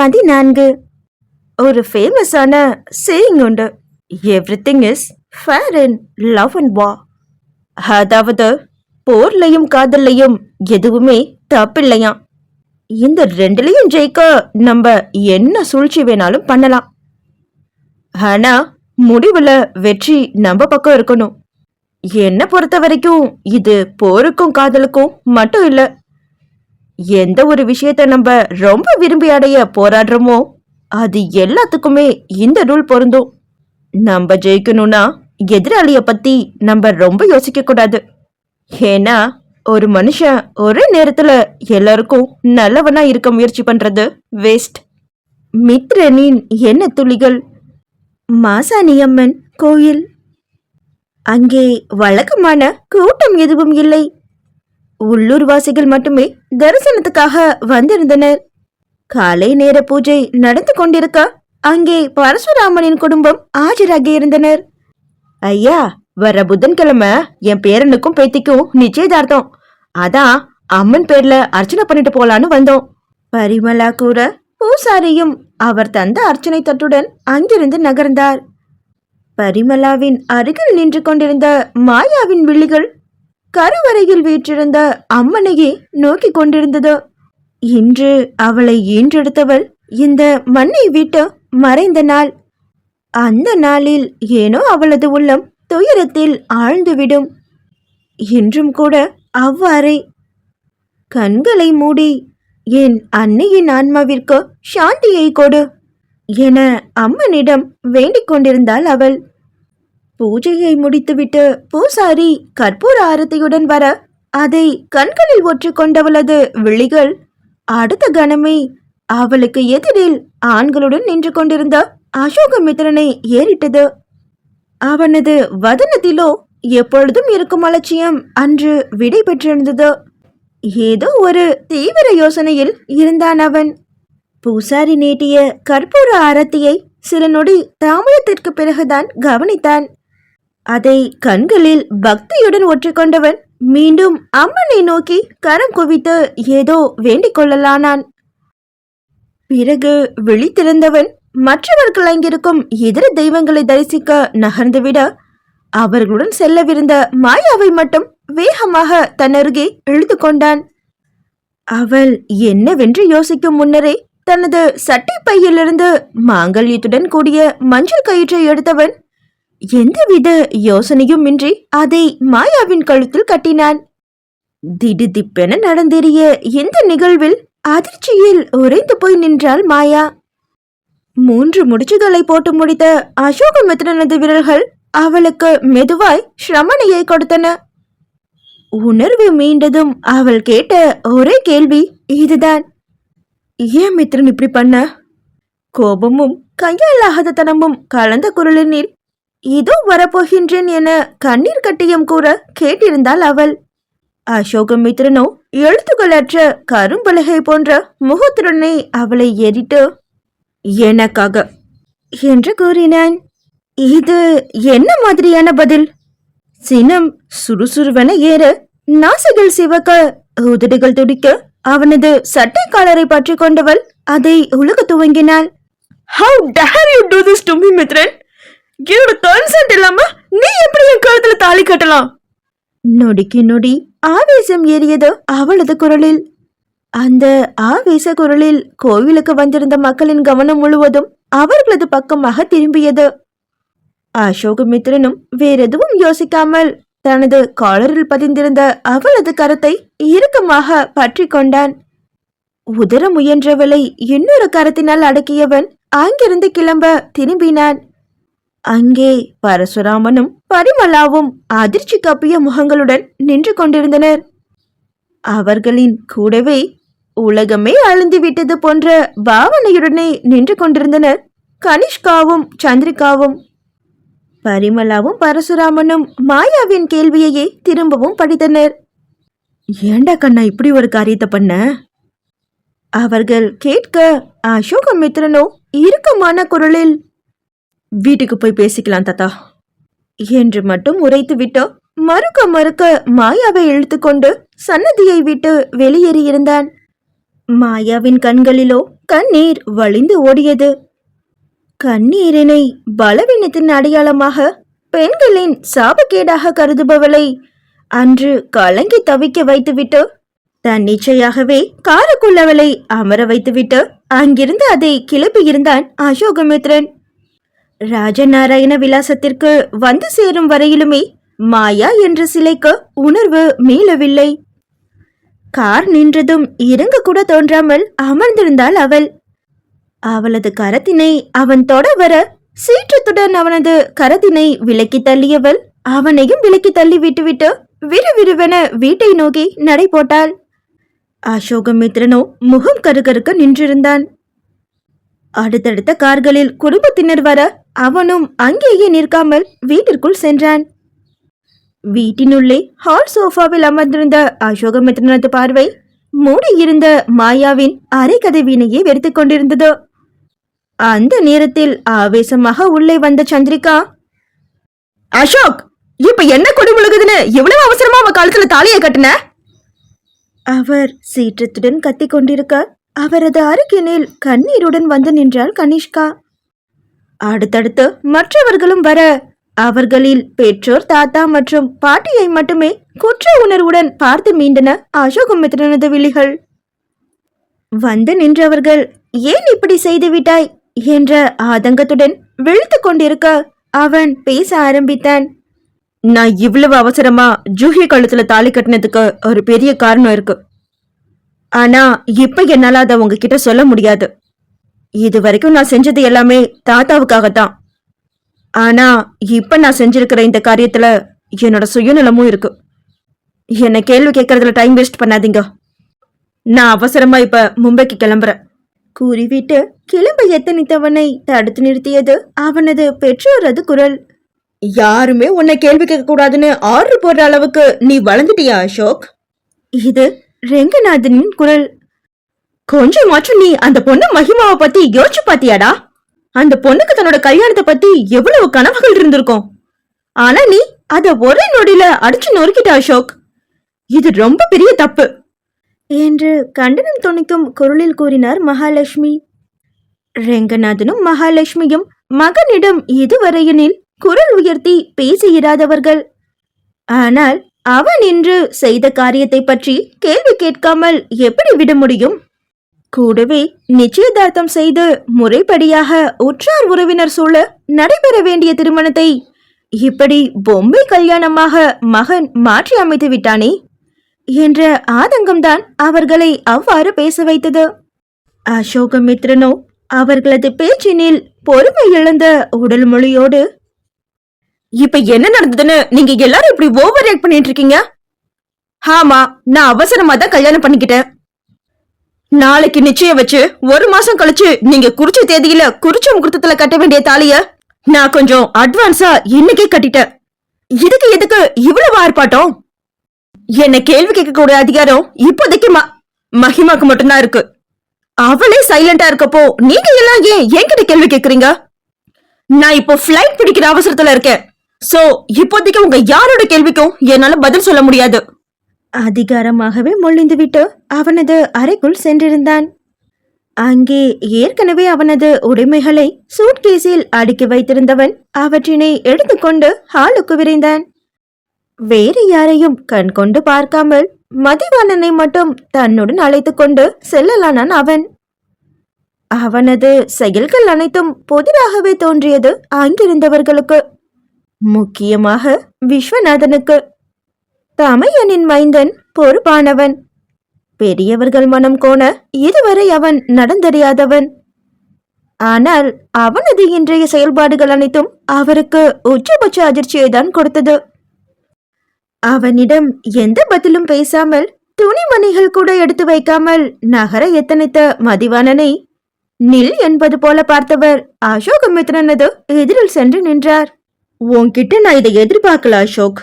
பதினான்கு. ஒரு ஃபேமஸான சேயிங் உண்டு. Everything is fair in love and war அதாவது போர்லையும் காதல்லையும் எதுவுமே தப்பில்லையாம். இந்த ரெண்டுலையும் ஜெயிக்க நம்ம என்ன சூழ்ச்சி வேணாலும் பண்ணலாம். ஆனா முடிவுல வெற்றி நம்ம பக்கம் இருக்கணும். என்ன பொறுத்த வரைக்கும் இது போருக்கும் காதலுக்கும் மட்டும் இல்லை எந்த ஒரு விஷயத்த நம்ம ரொம்ப விரும்பி அடைய போராடுறோமோ அது எல்லாத்துக்குமே இந்த ரூல் பொருந்தும். நம்ம ஜெயிக்கணும்னா எதிராளிய பத்தி நம்ம ரொம்ப யோசிக்க கூடாது. ஏன்னா ஒரு மனுஷன் ஒரே நேரத்துல எல்லாருக்கும் நல்லவனா இருக்க முயற்சி பண்றது வேஸ்ட் மித்ரனின் என்ன துளிகள் மாசாணியம்மன் கோயில். அங்கே வழக்கமான கூட்டம் எதுவும் இல்லை. உள்ளூர்வாசிகள் மட்டுமே தரிசனத்துக்காக வந்திருந்தனர். காலை நேர பூஜை நடந்து கொண்டிருக்க அங்கே பரசுராமனின் குடும்பம் ஆஜராகி இருந்தனர். ஐயா வர புதன்கிழமை என் பேரனுக்கும் பேத்திக்கும் நிச்சயதார்த்தம். அதான் அம்மன் பேர்ல அர்ச்சனை பண்ணிட்டு போலான்னு வந்தோம். பரிமலா கூற பூசாரியும் அவர் தந்த அர்ச்சனை தட்டுடன் அங்கிருந்து நகர்ந்தார். பரிமலாவின் அருகில் நின்று கொண்டிருந்த மாயாவின் விழிகள் கருவறையில் வீற்றிருந்த அம்மனையே நோக்கிக் கொண்டிருந்தது. இன்று அவளை ஈன்றெடுத்தவள் இந்த மண்ணை விட்டு மறைந்த நாள். அந்த நாளில் ஏனோ அவளது உள்ளம் துயரத்தில் ஆழ்ந்துவிடும். இன்றும் கூட அவ்வாறே. கண்களை மூடி என் அன்னையின் ஆன்மாவிற்கு சாந்தியை கொடு என அம்மனிடம் வேண்டிக் கொண்டிருந்தாள் அவள். பூஜையை முடித்துவிட்டு பூசாரி கற்பூர ஆரத்தியுடன் வர அதை கண்களில் ஒற்று கொண்டவளது விழிகள் அடுத்த கணமே அவளுக்கு எதிரில் ஆண்களுடன் நின்று கொண்டிருந்த அசோகமித்திரனை ஏறிட்டது. அவனது வதனத்திலோ எப்பொழுதும் இருக்கும் அலட்சியம் அன்று விடை பெற்றிருந்தது. ஏதோ ஒரு தீவிர யோசனையில் இருந்தான் அவன். பூசாரி நீட்டிய கற்பூர ஆரத்தியை சில நொடி தாமதத்திற்கு பிறகுதான் கவனித்தான். அதை கண்களில் பக்தியுடன் ஒற்றிக்கொண்டவன் மீண்டும் அம்மனை நோக்கி கரம் குவித்து ஏதோ வேண்டிக் கொள்ளலானான். பிறகு விழித்திருந்தவன் மற்றவர்கள் அங்கிருக்கும் இதர தெய்வங்களை தரிசிக்க நகர்ந்துவிட அவர்களுடன் செல்லவிருந்த மாயாவை மட்டும் வேகமாக தன்னருகே இழுத்து கொண்டான். அவள் என்னவென்று யோசிக்கும் முன்னரே தனது சட்டை பையிலிருந்து மாங்கல்யத்துடன் கூடிய மஞ்சள் கயிற்றை எடுத்தவன் எந்தவித யோசனையும் இன்றி அதை மாயாவின் கழுத்தில் கட்டினான். திடுதிப்பென நடந்தேறிய இந்த நிகழ்வில் அதிர்ச்சியில் உறைந்து போய் நின்றாள் மாயா. மூன்று முடிச்சுகளை போட்டு முடித்த அசோகமித்ரனது விரல்கள் அவளுக்கு மெதுவாய் ஸ்ரமணியை கொடுத்தன. உணர்வு மீண்டதும் அவள் கேட்ட ஒரே கேள்வி இதுதான். ஏன் மித்ரன் இப்படி பண்ண? கோபமும் கையாலாகாதத்தனமும் கலந்த குரலினில் இதோ வரப்போகின்றேன் என கண்ணீர் கட்டியம் கூற கேட்டிருந்தாள் அவள். அசோகமித்ரனோ எழுத்துக்களற்ற கரும்பலகை போன்ற முகத்துடனே அவளை எரிட்டு எனக்காக என்று கூறினான். இது என்ன மாதிரியான பதில்? சினம் சுறுசுறுவென ஏற நாசிகள் சிவக்க உதடுகள் துடிக்க அவனது சட்டை காலரை பற்றி கொண்டவள் அதை உலக துவங்கினாள். How dare you do this to me Mithran? என்னோட கன்சென்ட் இல்லாம நீ எப்படி என் கழுத்துல தாலி கட்டலாம்? நொடிக்கு நொடி ஆவேசம் ஏறியது அவளது குரலில். அந்த ஆவேச குரலில் கோவிலுக்கு வந்திருந்த மக்களின் கவனம் முழுவதும் அவர்களது பக்கமாக திரும்பியது. அசோகமித்ரனும் வேறெதுவும் யோசிக்காமல் தனது காலரில் பதிந்திருந்த அவளது கரத்தை இறுக்கமாக பற்றி கொண்டான். உதர முயன்றவளை இன்னொரு கரத்தினால் அடக்கியவன் அங்கிருந்து கிளம்ப திரும்பினான். அங்கே பரசுராமனும் பரிமலாவும் அதிர்ச்சி கப்பிய முகங்களுடன் நின்று கொண்டிருந்தனர். அவர்களின் கூடவே உலகமே அழிந்து விட்டது போன்ற பாவனையுடனே நின்று கொண்டிருந்தனர். கனிஷ்காவும் சந்திரிகாவும் பரிமலாவும் பரசுராமனும் மாயாவின் கேள்வியையே திரும்பவும் படித்தனர். ஏண்டா கண்ணா இப்படி ஒரு காரியத்தை பண்ண? அவர்கள் கேட்க அசோகமித்ரனோ இறுக்கமான குரலில் வீட்டுக்கு போய் பேசிக்கலாம் தாத்தா. என்று மட்டும் உரைத்து விட்டோ மறுக்க மறுக்க மாயாவை இழுத்துக்கொண்டு சன்னதியை விட்டு வெளியேறியிருந்தான் மாயாவின் கண்களிலோ கண்ணீர் வழிந்து ஓடியது. கண்ணீரினை பலவீனத்தின் அடையாளமாக பெண்களின் சாபக்கேடாக கருதுபவளை அன்று கலங்கி தவிக்க வைத்துவிட்டு தன்னிச்சையாகவே காருக்குள்ளவளை அமர வைத்துவிட்டு அங்கிருந்து அதை கிளப்பியிருந்தான் அசோகமித்ரன். ராஜநாராயண விலாசத்திற்கு வந்து சேரும் வரையிலுமே மாயா என்ற சிலைக்கு உணர்வு மீளவில்லை. கார் நின்றதும் இறங்க கூட தோன்றாமல் அமர்ந்திருந்தாள் அவள். அவளது கரத்தினை அவன் தொட வர சீற்றத்துடன் அவனது கரத்தினை விலக்கி தள்ளியவள் அவனையும் விலக்கி தள்ளி விட்டுவிட்டு விறுவிறுவென வீட்டை நோக்கி நடை போட்டாள். அசோகமித்ரனோ முகம் கருகருக்க நின்றிருந்தான். அடுத்தடுத்த கார்களில் குடும்பத்தினர் வர அவனும் அங்கேயே நிற்காமல் வீட்டிற்குள் சென்றான். வீட்டினுள்ளே ஹால் சோஃபாவில் அமர்ந்திருந்த அசோகமித்ரனது பார்வை மூடியிருந்த மாயாவின் அரைக்கதவினையே வெறுத்துக் கொண்டிருந்தது. அந்த நேரத்தில் ஆவேசமாக உள்ளே வந்த சந்திரிகா அசோக் இப்ப என்ன கொடி முழுகுதுன்னு இவ்வளவு அவசரமா அவ காலத்துல தாலியை கட்டின? அவர் சீற்றத்துடன் கத்திக் கொண்டிருக்க அவரது அருகினில் கண்ணீருடன் வந்து நின்றாள் கனிஷ்கா. அடுத்தடுத்து மற்றவர்களும் வர அவர்களில் பெற்றோர் தாத்தா மற்றும் பாட்டியை மட்டுமே குற்ற உணர்வுடன் பார்த்து மீண்டன அசோகமித்ரனது விழிகள். வந்து நின்றவர்கள் ஏன் இப்படி செய்து விட்டாய்? என்ற ஆதங்கத்துடன் விழித்து கொண்டிருக்க அவன் பேச ஆரம்பித்தான். நான் இவ்வளவு அவசரமா ஜூஹி கழுத்துல தாலி கட்டினதுக்கு ஒரு பெரிய காரணம் இருக்கு. ஆனா இப்ப என்னால அதை உங்ககிட்ட சொல்ல முடியாது. இது வரைக்கும் நான் செஞ்சது எல்லாமே தாத்தாவுக்காகத்தான். ஆனா இப்ப நான் செஞ்சிருக்கிற இந்த காரியத்துல என்னோட சுயநலமும் இருக்கு. என்னை கேள்வி கேட்கறதுல டைம் வேஸ்ட் பண்ணாதீங்க. நான் அவசரமா இப்ப மும்பைக்கு கிளம்புறேன். கூறிவிட்டு கிளம்ப எத்தனித்தவனை தடுத்து நிறுத்தியது அவனது பெற்றோரது குரல். யாருமே உன்னை கேள்வி கேட்க கூடாதுன்னு ஆர்டர் போடுற அளவுக்கு நீ வளர்ந்துட்டியா அசோக்? இது ரெங்கநாதனின் குரல். கொஞ்சமாச்சும் நீ அந்த பொண்ணு மகிமாவை பத்தி யோசிச்சு பாத்தியாடா? அந்த பொண்ணுக்கு தன்னோட கல்யாணத்தை பத்தி எவ்வளவு கனவுகள் இருந்திருக்கும்? ஆனா நீ அத ஒரே நொடியில அடிச்சு நொறுக்கிட்ட அசோக். இது ரொம்ப பெரிய தப்பு. என்று கண்டனம் துணிக்கும் குரலில் கூறினார் மகாலட்சுமி. ரெங்கநாதனும் மகாலட்சுமியும் மகனிடம் இதுவரையினில் குரல் உயர்த்தி பேசியிராதவர்கள். ஆனால் அவன் இன்று செய்த காரியத்தை பற்றி கேள்வி கேட்காமல் எப்படி விட முடியும்? கூடவே நிச்சயதார்த்தம் செய்து முறைப்படியாக உற்றார் உறவினர் சூழ நடைபெற வேண்டிய திருமணத்தை இப்படி பொம்மை கல்யாணமாக மகன் மாற்றி அமைத்து விட்டானே என்ற ஆதங்கம்தான் அவர்களை அவ்வாறு பேச வைத்தது. அசோகமித்ரனோ அவர்களது பேச்சினில் பொறுமை இழந்த உடல் மொழியோடு இப்ப என்ன நடந்ததுன்னு நீங்க எல்லாரும் இப்படி ஓவர் ரியாக்ட் பண்ணிட்டு இருக்கீங்க? ஆமா நான் அவசரமா தான் கல்யாணம் பண்ணிக்கிட்டேன். நாளைக்கு நிச்சயம் வச்சு ஒரு மாசம் கழிச்சு நீங்க குறிச்ச தேதியில குறிச்ச முகூர்த்தத்துல கட்ட வேண்டிய தாலிய நான் கொஞ்சம் அட்வான்ஸா இன்னைக்கே கட்டிட்டேன். இதுக்கு எதுக்கு இவ்வளவு ஆர்ப்பாட்டம்? என்ன கேள்வி கேட்கக்கூடிய அதிகாரம் இப்போதைக்கு ம மகிமாக்கு மட்டும்தான் இருக்கு. அவளே சைலண்டா இருக்கப்போ நீங்க எல்லாம் ஏன் என்கிட்ட கேள்வி கேக்குறீங்க நான் இப்போ பிளைட் பிடிக்கிற அவசரத்துல இருக்கேன். சோ இப்போதைக்கு உங்க யாரோட கேள்விக்கும் என்னால பதில் சொல்ல முடியாது. அதிகாரமாகவே மொழிந்துவிட்டு அவனது அறைக்குள் சென்றிருந்தான். அங்கே ஏற்கனவே அவனது உடைமைகளை சூட்கேஸில் அடுக்கி வைத்திருந்தவன் அவற்றினை எடுத்துக்கொண்டு ஹாலுக்கு விரைந்தான். வேறு யாரையும் கண் கொண்டு பார்க்காமல் மதிவாணனை மட்டும் தன்னுடன் அழைத்து கொண்டு செல்லலானான் அவன். அவனது செயல்கள் அனைத்தும் புதிராகவே தோன்றியது அங்கிருந்தவர்களுக்கு. முக்கியமாக விஸ்வநாதனுக்கு. தமையனின் மைந்தன் பொறுப்பானவன். பெரியவர்கள் மனம் கோண இதுவரை அவன் நடந்தறியாதவன். ஆனால் அவனது இன்றைய செயல்பாடுகள் அனைத்தும் அவருக்கு உச்சபட்ச அதிர்ச்சியை தான் கொடுத்தது. அவனிடம் எந்த பதிலும் பேசாமல் துணிமணிகள் கூட எடுத்து வைக்காமல் நகர எத்தனைத்த மதிவாணனை நில் என்பது போல பார்த்தவர் அசோகமித்ரனது எதிரில் சென்று நின்றார். உன்கிட்ட நான் இதை எதிர்பார்க்கல அசோக்.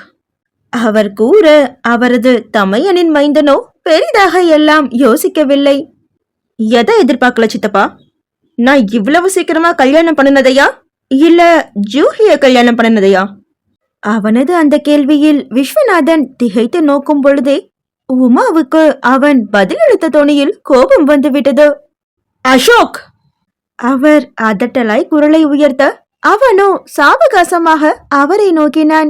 அவர் கூற அவரது தமையனின் மைந்தனோ பெரிதாக எல்லாம் யோசிக்கவில்லை. எதை எதிர்பார்க்கல சித்தப்பா? நான் இவ்வளவு சீக்கிரமா கல்யாணம் பண்ணினதையா? இல்ல ஜூஹிய கல்யாணம் பண்ணினதையா? அவனது அந்த கேள்வியில் விஸ்வநாதன் திகைத்து நோக்கும் பொழுதே உமாவுக்கு அவன் பதிலளித்த தோணியில் கோபம் வந்துவிட்டது. அசோக்! அவர் அதட்டலாய் குரலை உயர்த்த அவனோ சாவகாசமாக அவரை நோக்கினான்.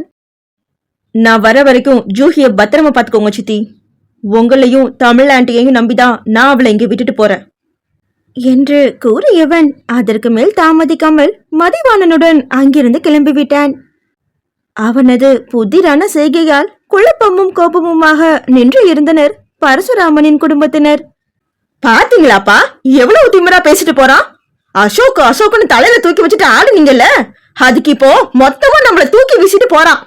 நான் வர வரைக்கும் ஜூஹிய பத்திரமா பாத்துக்கோங்க சித்தி. உங்களையும் தமிழ் ஆண்டியையும் நம்பிதான் நான் அவளை இங்கே விட்டுட்டு போறேன். என்று கூறியவன் அதற்கு மேல் தாமதிக்காமல் மதிவாணனுடன் அங்கிருந்து கிளம்பிவிட்டான். அவனது புதிரான செய்கையால் குழப்பமும் கோபமுமாக நின்று இருந்தனர் பரசுராமனின் குடும்பத்தினர். பாத்தீங்களாப்பா? எவ்வளவு திமிரா பேசிட்டு போறான்? அசோக் அசோக்னு தலையில தூக்கி வச்சுட்டு ஆடுனீங்கல்ல? அதுக்கு இப்போ மொத்தமா நம்மள தூக்கி வீசிட்டு போறான்.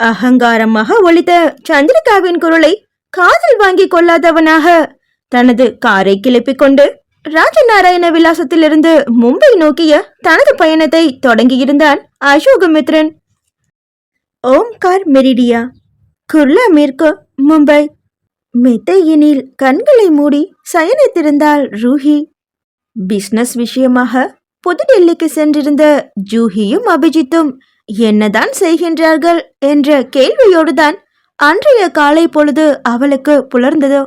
அகங்காரமாக ஒழித்த சந்திரிகாவின் குரலை காதில் வாங்கி கொள்ளாதவனாக தனது காரை கிளப்பிக் கொண்டு ராஜநாராயண விலாசத்திலிருந்து மும்பை நோக்கிய தனது பயணத்தை தொடங்கியிருந்தான் அசோகமித்ரன். ஓம்கார் மெரிடியா குர்லா மேற்கு மும்பை. மெத்தையினில் கண்களை மூடி சயனித்திருந்தாள் ரூஹி. பிஸ்னஸ் விஷயமாக புதுடெல்லிக்கு சென்றிருந்த ஜூஹியும் அபிஜித்தும் என்னதான் செய்கின்றார்கள் என்ற கேள்வியோடுதான் அன்றைய காலை பொழுது அவளுக்கு புலர்ந்தது.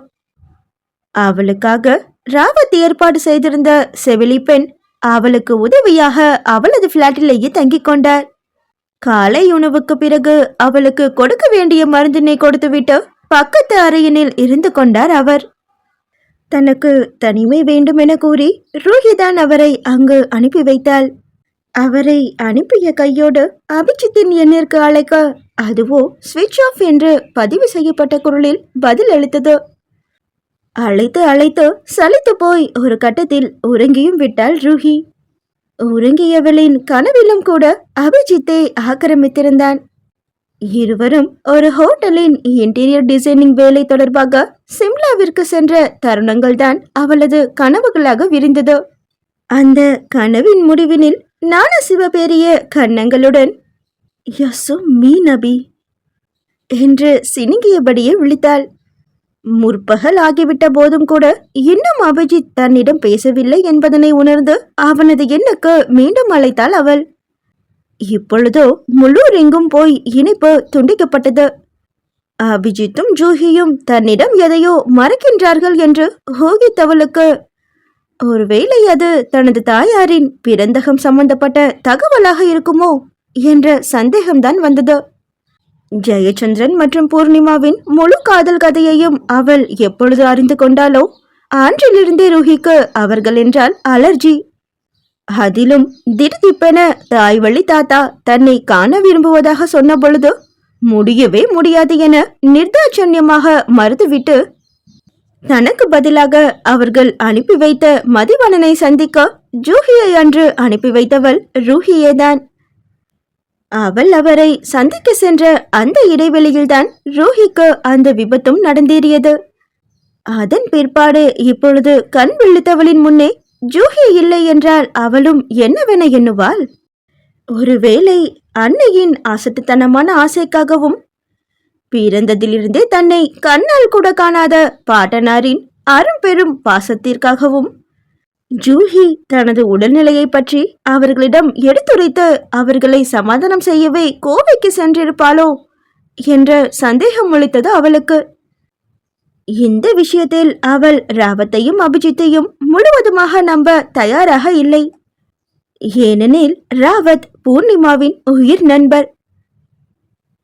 அவளுக்காக ராவத் ஏற்பாடு செய்திருந்த செவிலி பெண் அவளுக்கு உதவியாக அவளது பிளாட்டிலேயே தங்கிக் கொண்டார் காலை உணவுக்கு பிறகு அவளுக்கு கொடுக்க வேண்டிய மருந்தினை கொடுத்துவிட்டு பக்கத்து அறையினில் இருந்து கொண்டார் அவர். தனக்கு தனிமை வேண்டும் என கூறி ரூஹிதான் அவரை அங்கு அனுப்பி வைத்தாள். அவரை அனுப்பிய கையோடு அபிஜித்தின் எண்ணிற்கு அழைக்க அதுவோ ஸ்விட்ச் ஆஃப் என்று பதிவு செய்யப்பட்ட குரலில் பதில் அளித்தது. அழைத்து அழைத்து சலித்து போய் ஒரு கட்டத்தில் உறங்கியும் விட்டாள் ரூஹி. உறங்கியவளின் கனவிலும் கூட அபிஜித்தை ஆக்கிரமித்திருந்தான். இருவரும் ஒரு ஹோட்டலின் இன்டீரியர் டிசைனிங் வேலை தொடர்பாக சிம்லாவிற்கு சென்ற தருணங்கள்தான் அவளது கனவுகளாக விரிந்தது. அந்த கனவின் முடிவினில் நான சிவபேரிய கன்னங்களுடன் யசோ மீ நபி என்று சினுங்கியபடியே விழித்தாள். முற்பகல் ஆகிவிட்ட போதும் கூட இன்னும் அபிஜித் தன்னிடம் பேசவில்லை என்பதனை உணர்ந்து அவனது எண்ணுக்கு மீண்டும் அழைத்தாள் அவள். இப்பொழுதோ முள்ளூர் எங்கும் போய் இணைப்பு துண்டிக்கப்பட்டது. அபிஜித்தும் ஜூஹியும் தன்னிடம் எதையோ மறக்கின்றார்கள் என்று ஹோகித்தவளுக்கு ஒருவேளை அது தனது தாயாரின் பிறந்தகம் சம்பந்தப்பட்ட தகவலாக இருக்குமோ என்ற சந்தேகம்தான் வந்தது. ஜெயச்சந்திரன் மற்றும் பூர்ணிமாவின் முழு காதல் கதையையும் அவள் எப்பொழுது அறிந்து கொண்டாலோ அன்றிலிருந்தே ரூஹிக்கு அவர்கள் என்றால் அலர்ஜி. அதிலும் திடுதிப்பென தாய் வழி தாத்தா தன்னை காண விரும்புவதாக சொன்ன பொழுது முடியவே முடியாது என நிர்தாட்சண்யமாக மறுத்துவிட்டு தனக்கு பதிலாக அவர்கள் அனுப்பி வைத்த மதிவணனை சந்திக்க ஜூஹியை அன்று அனுப்பி வைத்தவள் ரூஹியேதான். அவள் அவரை சந்திக்க சென்ற அந்த இடைவெளியில்தான் ரூஹிக்கு அந்த விபத்தும் நடந்தேறியது. அதன் பிற்பாடு இப்பொழுது கண் விழித்தவளின் முன்னே ஜூஹி இல்லை என்றால் அவளும் என்னவென எண்ணுவாள்? ஒருவேளை அன்னையின் அசட்டுத்தனமான ஆசைக்காகவும் பிறந்ததிலிருந்தே தன்னை கண்ணால் கூட காணாத பாட்டனாரின் அரும்பெரும் பாசத்திற்காகவும் ஜூஹி தனது உடல்நிலையை பற்றி அவர்களிடம் எடுத்துரைத்து அவர்களை சமாதானம் செய்யவே கோவைக்கு சென்றிருப்பாளோ என்ற சந்தேகம் ஒழித்தது அவளுக்கு. இந்த விஷயத்தில் அவள் ராவத்தையும் அபிஜித்தையும் முழுவதுமாக நம்ப தயாராக இல்லை. ஏனெனில் ராவத் பூர்ணிமாவின் உயிர் நண்பர்.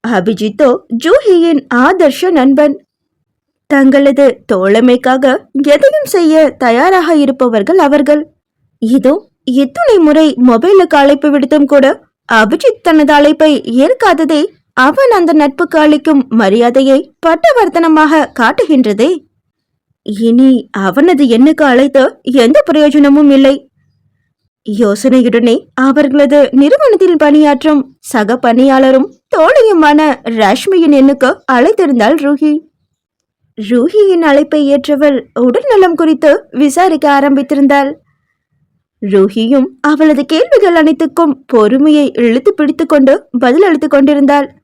அபிஜித்தோ ஜூஹியின் ஆதர்ஷ நண்பன். தங்களது தோழமைக்காக எதையும் செய்ய தயாராக இருப்பவர்கள் அவர்கள். இதோ இத்தனை முறை மொபைலுக்கு அழைப்பு விடுத்தும் கூட அபிஜித் தனது அழைப்பை ஏற்காததே அவன் அந்த நட்புக்கு அளிக்கும் மரியாதையை பட்டவர்த்தனமாக காட்டுகின்றதே. இனி அவனது எண்ணுக்கு அழைத்து எந்த பிரயோஜனமும் இல்லை. யோசனையுடனே அவர்களது நிறுவனத்தில் பணியாற்றும் சக பணியாளரும் தோழியுமான ரஷ்மியின் எண்ணுக்கு அழைத்திருந்தாள் ரூஹி. ரூஹியின் அழைப்பை ஏற்றவள் உடல்நலம் குறித்து விசாரிக்க ஆரம்பித்திருந்தாள். ரூஹியும் அவளது கேள்விகள் அனைத்துக்கும் பொறுமையை இழுத்து பிடித்துக்கொண்டு பதில் அளித்துக் கொண்டிருந்தாள்.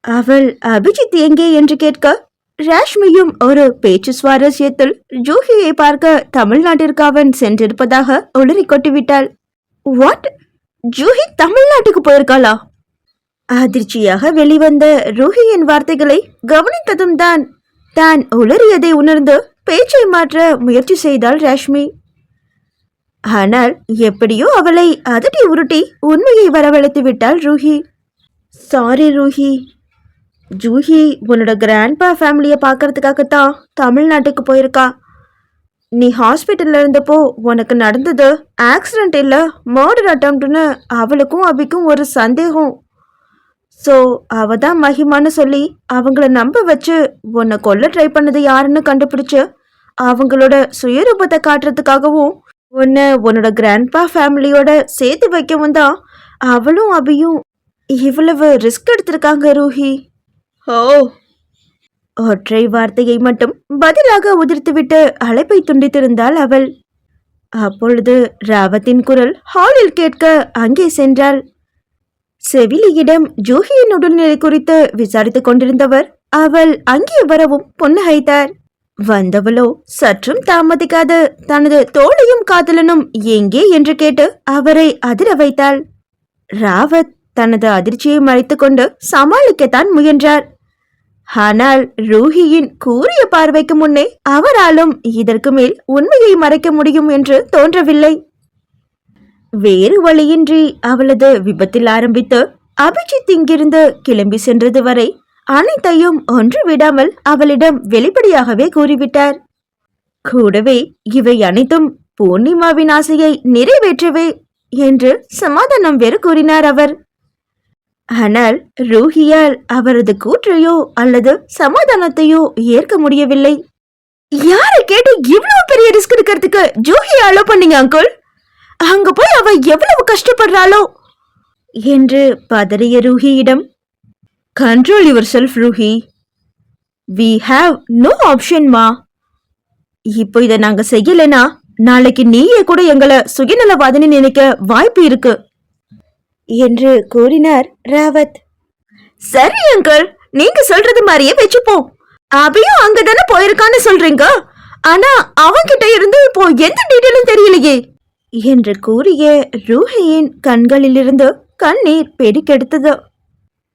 அவள் அபிஜித் எங்கே? என்று கேட்க ராஷ்மியும் ஒரு பேச்சு சுவாரஸ்யத்தில் ஜூஹியை பார்க்க தமிழ்நாட்டிற்கு அவன் சென்றிருப்பதாக உளறி கொட்டிவிட்டாள். வாட் ஜூஹி தமிழ்நாட்டுக்கு போயிருக்காளா? அதிர்ச்சியாக வெளிவந்த ரூஹியின் வார்த்தைகளை கவனித்ததும் தான் தான் உளறியதை உணர்ந்து பேச்சை மாற்ற முயற்சி செய்தாள் ரஷ்மி. ஆனால் எப்படியோ அவளை அதட்டி உருட்டி உண்மையை வரவழைத்து விட்டாள் ரூஹி. சாரி ரூஹி. ஜூஹி உன்னோட கிராண்ட்பா ஃபேமிலியை பார்க்கறதுக்காகத்தான் தமிழ்நாட்டுக்கு போயிருக்கா. நீ ஹாஸ்பிட்டல்ல இருந்தப்போ உனக்கு நடந்தது ஆக்சிடென்ட் இல்லை மர்டர் அட்டம்ப்ட்னு அவளுக்கும் அபிக்கும் ஒரு சந்தேகம். ஸோ அவ தான் மகிமான்னு சொல்லி அவங்கள நம்ப வச்சு உன்னை கொல்ல ட்ரை பண்ணது யாருன்னு கண்டுபிடிச்சு அவங்களோட சுயரூபத்தை காட்டுறதுக்காகவும் உன்னை உன்னோட கிராண்ட்பா ஃபேமிலியோட சேர்த்து வைக்கவும் தான் அவளும் அபியும் இவ்வளவு ரிஸ்க் எடுத்திருக்காங்க ரூஹி. ஓ. ஒற்றை வார்த்தையை மட்டும் பதிலாக உதிர்த்துவிட்டு அழைப்பை துண்டித்திருந்தாள் அவள். அப்பொழுது ராவத்தின் குரல் ஹாலில் கேட்க அங்கே சென்றாள். செவிலியிடம் ஜூஹியின் உடல்நிலை குறித்து விசாரித்துக் கொண்டிருந்தவர் அவள் அங்கே வரவும் புன்னகைத்தார். வந்தவளோ சற்றும் தாமதிக்காது. தனது தோழியும் காதலனும் எங்கே? என்று கேட்டு அவரை அதிர வைத்தாள். ராவத் தனது அதிர்ச்சியை மறைத்துக்கொண்டு சமாளிக்கத்தான் முயன்றார். ஆனால் ரூஹியின் கூறிய பார்வைக்கு முன்னே அவராலும் இதற்கு மேல் உண்மையை மறைக்க முடியும் என்று தோன்றவில்லை. வேறு வழியின்றி அவளது விபத்தில் ஆரம்பித்து அபிஜித் இங்கிருந்து கிளம்பி சென்றது வரை அனைத்தையும் ஒன்று விடாமல் அவளிடம் வெளிப்படையாகவே கூறிவிட்டார். கூடவே இவை அனைத்தும் பூர்ணிமாவின் ஆசையை நிறைவேற்றவே என்று சமாதானம் வேறு கூறினார் அவர். ஆனால் ரூஹியால் அவரது கூற்றையோ அல்லது சமாதானத்தையோ ஏற்க முடியவில்லை. யாரை கேட்டு இவ்வளவு பெரிய ரிஸ்க் எடுக்கிறதுக்கு ஜூஹியை அலோ பண்ணீங்க அங்குள் அங்க போய் அவ எவ்வளவு கஷ்டப்படுறாளோ? என்று பதறிய ரூஹியிடம் control yourself Roohi. We have no option மா. இப்போ இதை நாங்க செய்யலைனா நாளைக்கு நீயே கூட எங்களை சுயநலவாதினு நினைக்க வாய்ப்பு இருக்கு என்று கூறினார் ராவத். சரி அங்கிள் நீங்க சொல்றது மாதிரியே வச்சுப்போம். அபியும் அங்கதானே போயிருக்கான்னு சொல்றீங்க. ஆனா அவன்கிட்ட இருந்து இப்போ எந்த டீட்டெயிலும் தெரியலையே. என்று கூறிய ரூஹியின் கண்களிலிருந்து கண்ணீர் பெருக்கெடுத்தது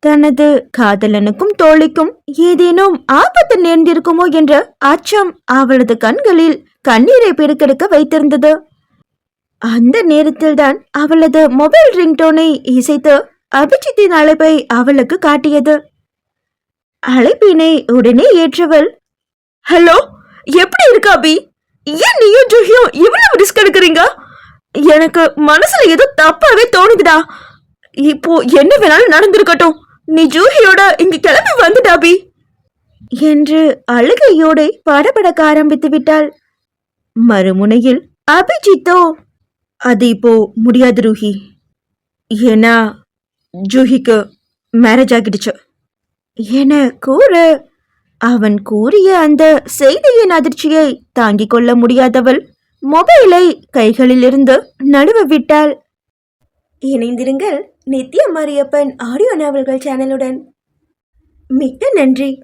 தனது காதலனுக்கும் தோழிக்கும் ஏதேனும் ஆபத்து நேர்ந்திருக்குமோ என்ற அச்சம் அவளது கண்களில் கண்ணீரை பெருக்கெடுக்க வைத்திருந்தது. அந்த நேரத்தில்தான் அவளது மொபைல் ரிங்டோனை இசைத்து அபிஜித்தின் அழைப்பை அவளுக்கு காட்டியது. அழைப்பினை உடனே ஏற்றவள் ஹலோ எப்படி இருக்கா அபி? ஏன் நீயும் ஜூஹியும் இவ்வளவு ரிஸ்க் எடுக்கிறீங்க? எனக்கு மனசுல ஏதோ தப்பாவே தோணுதுடா. இப்போ என்ன வேணாலும் நடந்திருக்கட்டும். நீ ஜூஹியோட இங்க கிளம்பி வந்து டாபி என்று அழுகையோட படபடக்க ஆரம்பித்து விட்டாள். மறுமுனையில் அபிஜித்தோ அது இப்போ முடியாது ரூஹி. ஏன்னா ஜூஹிக்கு மேரேஜ் ஆகிடுச்சு. என கூற அவன் கூறிய அந்த செய்தியின் அதிர்ச்சியை தாங்கிக் கொள்ள முடியாதவள் மொபைலை கைகளிலிருந்து நழுவ விட்டாள் இணைந்திருங்கள் நித்ய மாரியப்பன் ஆடியோ நாவல்கள் சேனலுடன். மிக்க நன்றி.